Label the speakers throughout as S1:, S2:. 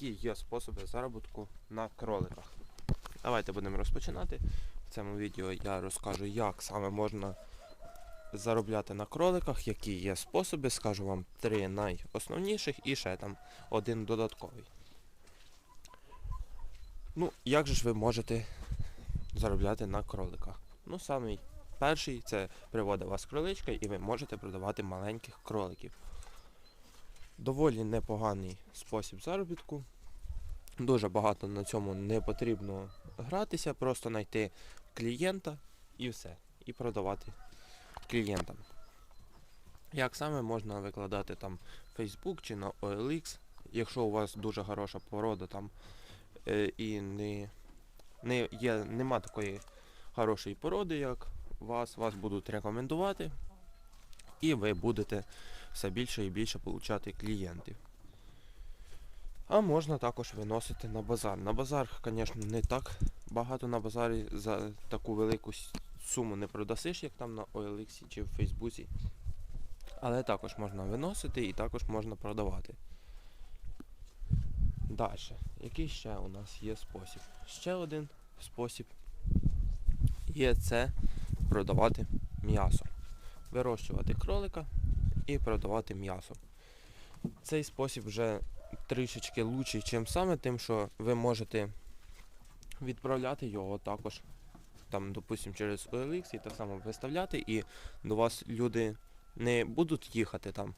S1: які є способи заробітку на кроликах. Давайте будемо розпочинати. В цьому відео я розкажу, як саме можна заробляти на кроликах, які є способи, скажу вам три найосновніших і ще там один додатковий. Ну, як же ж ви можете заробляти на кроликах? Ну, самий перший це приводить вас кроличка і ви можете продавати маленьких кроликів. Доволі непоганий спосіб заробітку. Дуже багато на цьому не потрібно гратися, просто знайти клієнта і все. І продавати клієнтам. Як саме можна викладати там Facebook чи на OLX, якщо у вас дуже хороша порода там е, і не, не є, нема такої хорошої породи, як вас, вас будуть рекомендувати, і ви будете все більше і більше получати клієнтів. А можна також виносити на базар. На базар, звісно, не так багато на базарі за таку велику суму не продасиш, як там на OLX чи в Фейсбуці. Але також можна виносити і також можна продавати. Далі. Який ще у нас є спосіб? Ще один спосіб є це продавати м'ясо. Вирощувати кролика і продавати м'ясо. Цей спосіб вже трішечки лучший, чим саме тим, що ви можете відправляти його також, там, допустим, через OLX і так само виставляти, і до вас люди не будуть їхати там.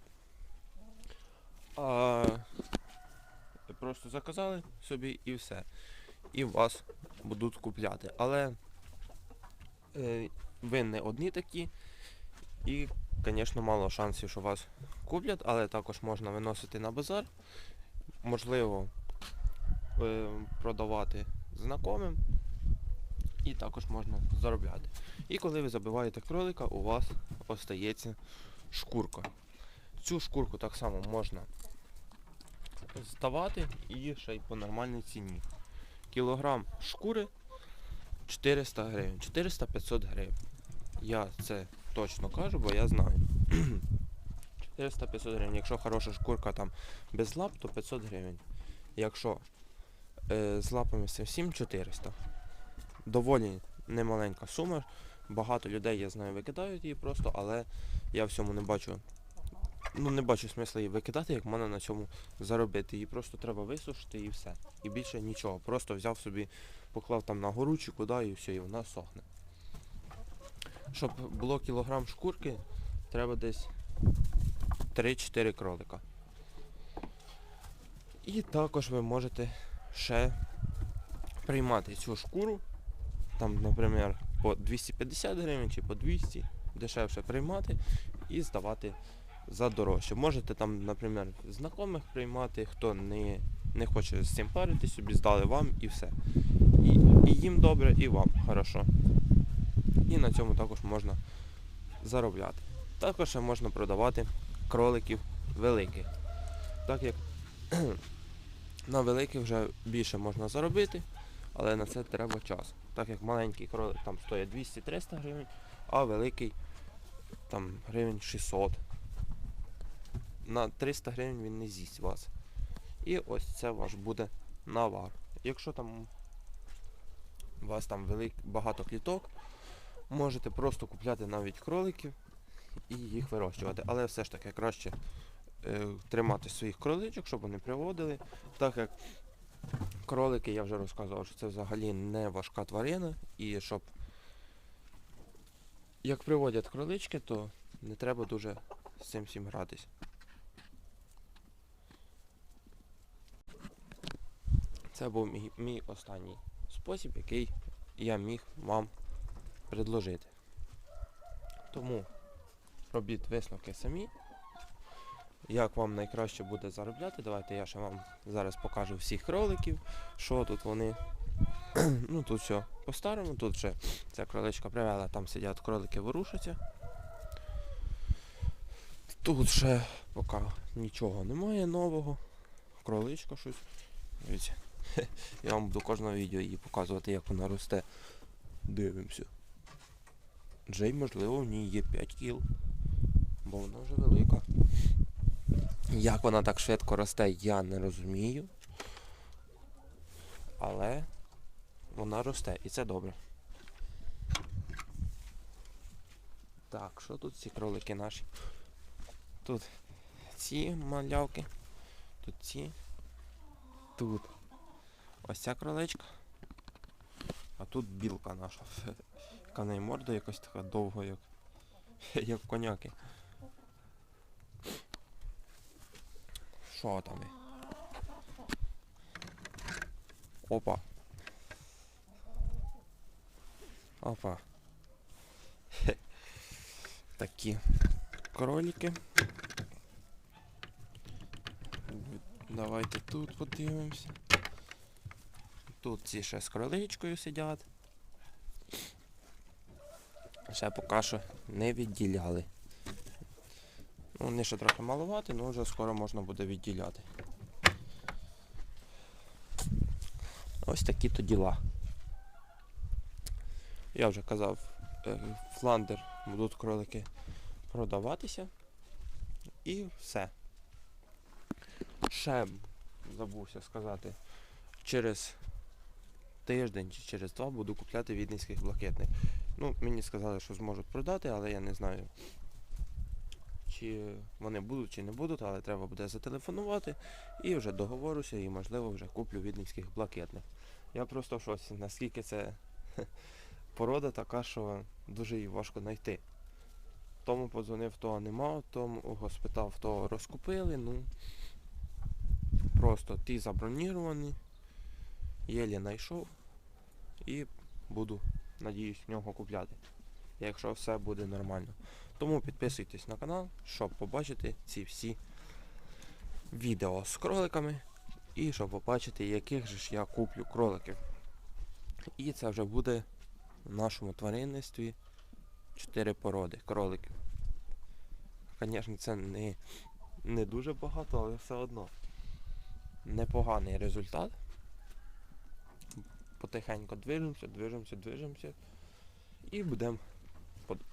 S1: А просто заказали собі і все. І вас будуть купляти. Але е, ви не одні такі. І, звісно, мало шансів, що вас куплять, але також можна виносити на базар. Можливо, е, продавати знайомим. І також можна заробляти. І коли ви забиваєте кролика, у вас остається шкурка. Цю шкурку так само можна здавати і ще й по нормальній ціні. Кілограм шкури 400 гривень, 400-500 гривень. Я це точно кажу, бо я знаю. 400-500 гривень. Якщо хороша шкурка там без лап, то 500 гривень. Якщо е, з лапами це всім 400. Доволі немаленька сума. Багато людей, я знаю, викидають її просто, але я в цьому не бачу. Ну не бачу смисла її викидати, як можна на цьому заробити. Її просто треба висушити і все. І більше нічого. Просто взяв собі, поклав там на гору чи куди і все, і вона сохне. Щоб було кілограм шкурки, треба десь 3-4 кролика. І також ви можете ще приймати цю шкуру, там, наприклад, по 250 гривень чи по 200, дешевше приймати і здавати за дорожче. Можете там, наприклад, знайомих приймати, хто не, не хоче з цим парити, собі здали вам і все. І, і їм добре, і вам хорошо. І на цьому також можна заробляти. Також ще можна продавати кроликів великих. Так як на великих вже більше можна заробити, але на це треба час. Так як маленький кролик там стоїть 200-300 гривень, а великий там гривень 600. На 300 гривень він не з'їсть вас. І ось це ваш буде навар. Якщо там у вас там велик, багато кліток, можете просто купляти навіть кроликів і їх вирощувати. Але все ж таки краще е, тримати своїх кроличок, щоб вони приводили. Так як кролики, я вже розказував, що це взагалі не важка тварина, і щоб як приводять кролички, то не треба дуже з цим всім гратись. Це був мій, мій останній спосіб, який я міг вам предложити. Тому робіть висновки самі. Як вам найкраще буде заробляти, давайте я ще вам зараз покажу всіх кроликів, що тут вони. ну тут все по-старому, тут вже ця кроличка привела, там сидять кролики ворушаться. Тут ще поки нічого немає нового. Кроличка щось. Я вам буду кожного відео її показувати, як вона росте. Дивимося. Джей, можливо, в ній є 5 кіл. Бо вона вже велика. Як вона так швидко росте, я не розумію. Але вона росте і це добре. Так, що тут ці кролики наші? Тут ці малявки, тут ці, тут ось ця кроличка, а тут білка наша. Яка в неї морда якась така довга, як, як коняки. Що там? Опа. Опа. Такі кролики. Давайте тут подивимося. Тут ці ще з кроличкою сидять. Ще поки що не відділяли. Ну, вони ще трохи малувати, але вже скоро можна буде відділяти. Ось такі то діла. Я вже казав, фландер будуть кролики продаватися. І все. Ще забувся сказати, через тиждень чи через два буду купляти відницьких блакитних. Ну, мені сказали, що зможуть продати, але я не знаю, чи вони будуть, чи не будуть, але треба буде зателефонувати і вже договорюся і можливо вже куплю відницьких блакитних. Я просто в шоці, наскільки це порода така, що дуже її важко знайти. Тому подзвонив, того нема, тому спитав, того розкупили, ну просто ті заброніровані, єлі знайшов і буду, надіюсь, в нього купляти, якщо все буде нормально. Тому підписуйтесь на канал, щоб побачити ці всі відео з кроликами і щоб побачити, яких же ж я куплю кроликів. І це вже буде в нашому тваринництві 4 породи кроликів. Звісно, це не, не дуже багато, але все одно непоганий результат. Потихеньку движемося, движемося, движемося і будемо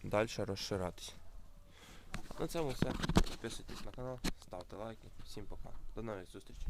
S1: далі розширатися. На цьому все. Підписуйтесь на канал, ставте лайки. Всім пока. До нових зустрічей.